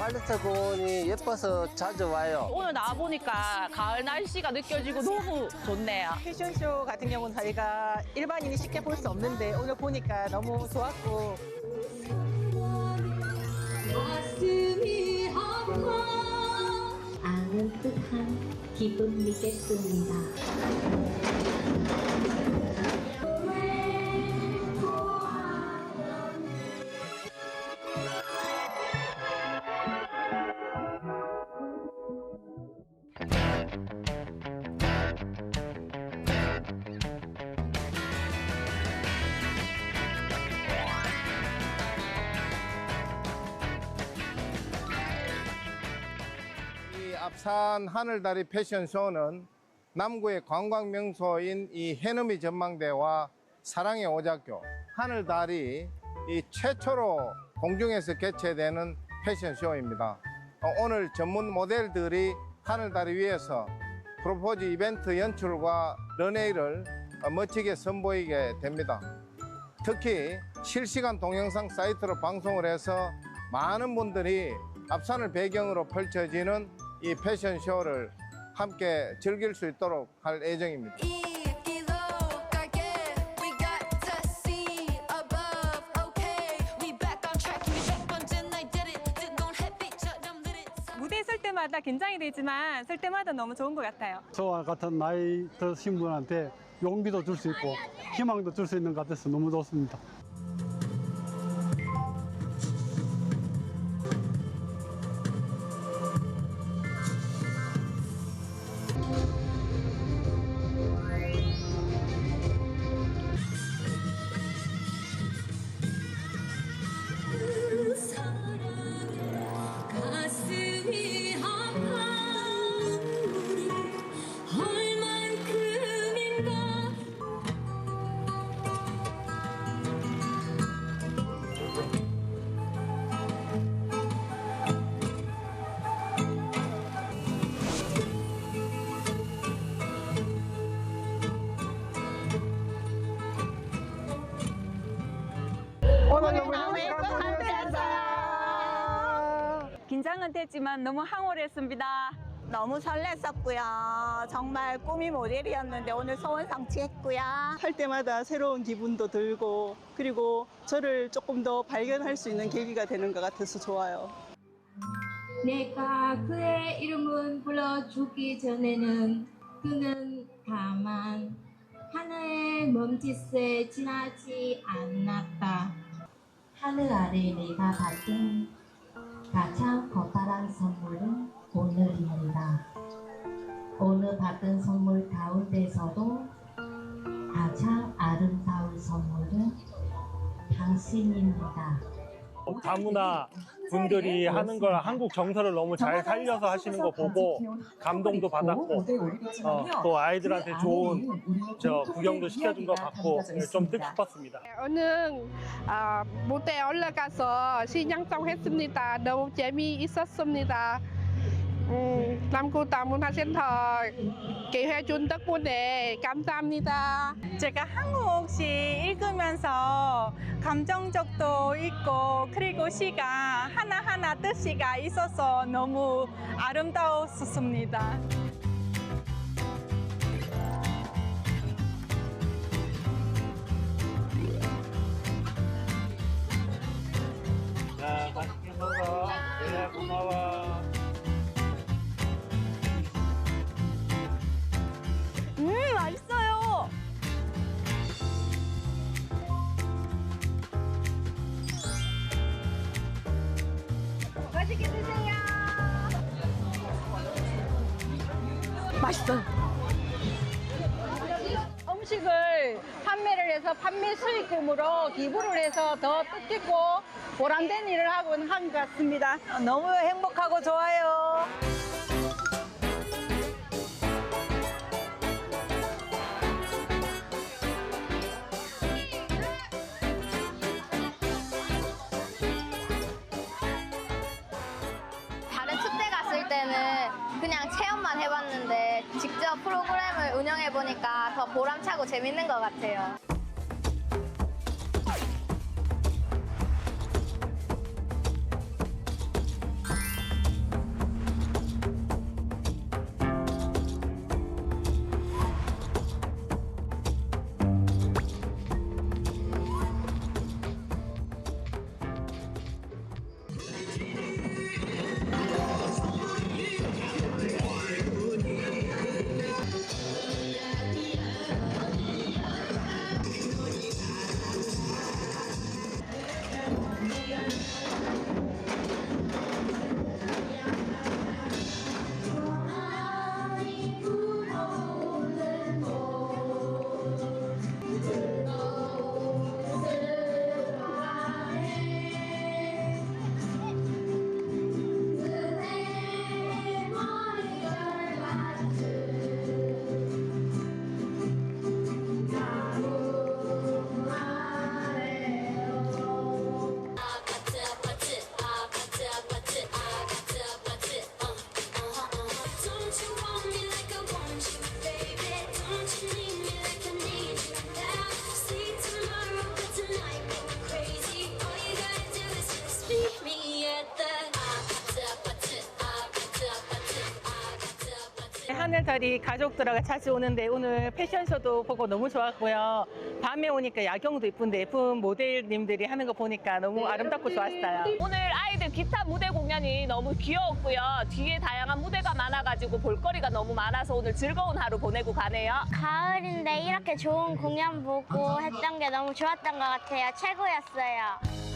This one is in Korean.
팔레트콘이 예뻐서 자주 와요. 오늘 나와보니까 가을 날씨가 느껴지고 너무 좋네요. 패션쇼 같은 경우는 저희가 일반인이 쉽게 볼 수 없는데 오늘 보니까 너무 좋았고 가슴이 아파 아는 듯한 기쁨이겠습니다. 이 앞산 하늘다리 패션쇼는 남구의 관광 명소인 이 해넘이 전망대와 사랑의 오작교 하늘다리 이 최초로 공중에서 개최되는 패션쇼입니다. 어, 오늘 전문 모델들이 하늘다리 위에서 프로포즈 이벤트 연출과 런웨이를 어, 멋지게 선보이게 됩니다. 특히 실시간 동영상 사이트로 방송을 해서 많은 분들이 앞산을 배경으로 펼쳐지는 이 패션 쇼를 함께 즐길 수 있도록 할 예정입니다. 이기록하게. We got to see above. Okay. We back on track. 몇 번째 날 did it. 뜨거운 햇빛처럼 느릿 무대에 설 때마다 긴장이 되지만 설 때마다 너무 좋은 것 같아요. 저와 같은 나이 드신 분한테 용기도 줄 수 있고 희망도 줄 수 있는 것 같아서 너무 좋습니다. 긴장은 됐지만 너무 황홀했습니다. 너무 설렜었고요. 정말 꿈이 모델이었는데 오늘 소원 성취했고요. 할 때마다 새로운 기분도 들고 그리고 저를 조금 더 발견할 수 있는 계기가 되는 것 같아서 좋아요. 내가 그의 이름을 불러주기 전에는 그는 다만 하나의 먼짓에 지나지 않았다. 하늘 아래 내가 받은 가장 커다란 선물은 오늘입니다. 오늘 받은 선물 가운데서도 가장 아름다운 선물은 당신입니다. 다문화 분들이 하는 걸 한국 정서를 너무 잘 살려서 하시는 거 보고 감동도 받았고 어, 또 아이들한테 좋은 저 구경도 시켜준 거 같고 좀 뜻깊었습니다. 오늘 아, 무대에 올라가서 신양송했습니다. 너무 재미있었습니다. 음, 남구 다문화센터 기회준 덕분에 감사합니다. 제가 한국시 읽으면서 감정적도 있고 그리고 시가 하나하나 뜻이가 있어서 너무 아름다웠습니다. 맛있어요. 음식을 판매를 해서 판매 수익금으로 기부를 해서 더 뜻깊고 보람된 일을 하고 한것 같습니다. 너무 행복하고 좋아요. 다른 축제 갔을 때는 그냥 체험만 해봤는데 직접 프로그램을 운영해보니까 더 보람차고 재밌는 것 같아요 하늘다리 가족들하고 자주 오는데 오늘 패션쇼도 보고 너무 좋았고요. 밤에 오니까 야경도 이쁜데 예쁜 모델님들이 하는 거 보니까 너무 아름답고 좋았어요. 오늘 아이들 기타 무대 공연이 너무 귀여웠고요. 뒤에 다양한 무대가 많아가지고 볼거리가 너무 많아서 오늘 즐거운 하루 보내고 가네요. 가을인데 이렇게 좋은 공연 보고 했던 게 너무 좋았던 것 같아요. 최고였어요.